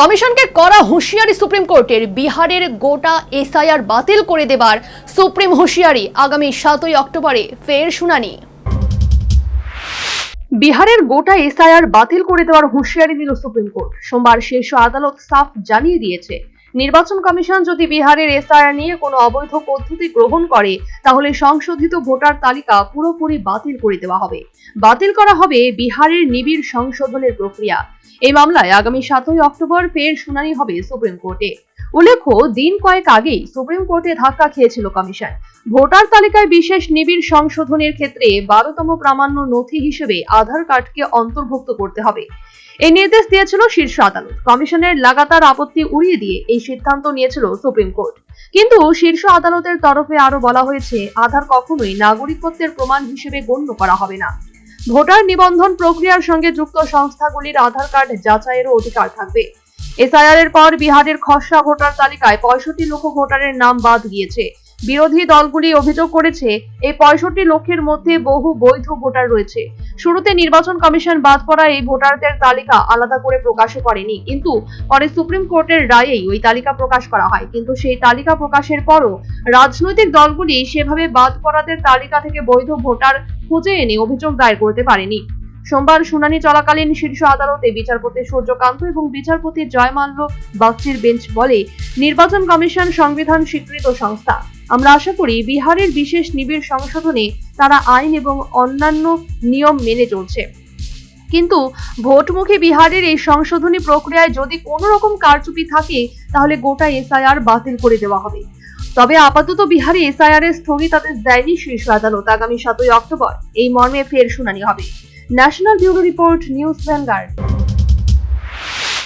কমিশনকে করা হুঁশিয়ারি সুপ্রিম কোর্টের। বিহারের গোটা এসআইআর বাতিল করে দেবার সুপ্রিম হুঁশিয়ারি আগামী সাতই অক্টোবরে ফের শুনানি। বিহারের গোটা এসআইআর বাতিল করে দেওয়ার হুঁশিয়ারি দিল সুপ্রিম কোর্ট। সোমবার শীর্ষ আদালত সাফ জানিয়ে দিয়েছে। নির্বাচন কমিশন যদি বিহারের এসআইআর নিয়ে কোনো অবৈধ পদ্ধতি গ্রহণ করে, তাহলে সংশোধিত ভোটার তালিকা পুরোপুরি বাতিল করে দেওয়া হবে। বাতিল করা হবে বিহারের নিবিড় সংশোধনের প্রক্রিয়া। এই মামলায় আগামী সাতই অক্টোবর ফের শুনানি হবে সুপ্রিম কোর্টে। উল্লেখ্য, দিন কয়েক আগেই সুপ্রিম কোর্টে ধাক্কা খেয়েছিল কমিশন। ভোটার তালিকায় বিশেষ নিবিড় সংশোধনের ক্ষেত্রে বারোতম প্রামাণ্য নথি হিসেবে আধার কার্ডকে অন্তর্ভুক্ত করতে হবে। এই নির্দেশ দিয়েছিল শীর্ষ আদালত। কমিশনের লাগাতার আপত্তি উড়িয়ে দিয়ে এই সিদ্ধান্ত নিয়েছিল সুপ্রিম কোর্ট। কিন্তু শীর্ষ আদালতের তরফে আরও বলা হয়েছে, আধার কখনোই নাগরিকত্বের প্রমাণ হিসেবে গণ্য করা হবে না। ভোটার নিবন্ধন প্রক্রিয়ার সঙ্গে যুক্ত সংস্থাগুলির আধার কার্ড যাচাইয়েরও অধিকার থাকবে। এসআইআর এর পর বিহারের খসড়া ভোটার তালিকায় পঁয়ষট্টি লক্ষ ভোটারের নাম বাদ গিয়েছে। বিরোধী দলগুলি অভিযোগ করেছে, এই পঁয়ষট্টি লক্ষের মধ্যে বহু বৈধ ভোটার রয়েছে। শুরুতে নির্বাচন কমিশন বাদ পড়া এই ভোটারদের তালিকা আলাদা করে প্রকাশ করেনি। কিন্তু পরে সুপ্রিম কোর্টের রায়েই ওই তালিকা প্রকাশ করা হয়। কিন্তু সেই তালিকা প্রকাশের পরও রাজনৈতিক দলগুলি সেভাবে বাদ পড়াদের তালিকা থেকে বৈধ ভোটার খুঁজে এনে অভিযোগ দায়ের করতে পারেনি। সোমবার শুনানি চলাকালীন শীর্ষ আদালতে বিচারপতি সূর্যকান্ত এবং বিচারপতি জয়মাল্য বাগচির বেঞ্চ বলে, নির্বাচন কমিশন সংবিধান স্বীকৃত সংস্থা। আমরা আশা করি বিহারের বিশেষ নিবিড় সংশোধনে তারা আইন এবং অন্যান্য নিয়ম মেনে চলছে। কিন্তু ভোটমুখী বিহারের এই সংশোধনী প্রক্রিয়ায় যদি কোনো রকম কারচুপি থাকে, তাহলে গোটা এসআইআর বাতিল করে দেওয়া হবে। তবে আপাতত বিহারে এসআইআর এর স্থগিতাদেশ দেয়নি শীর্ষ আদালত আগামী সাতই অক্টোবর। এই মর্মে ফের শুনানি হবে। National bureau report, news vanguard.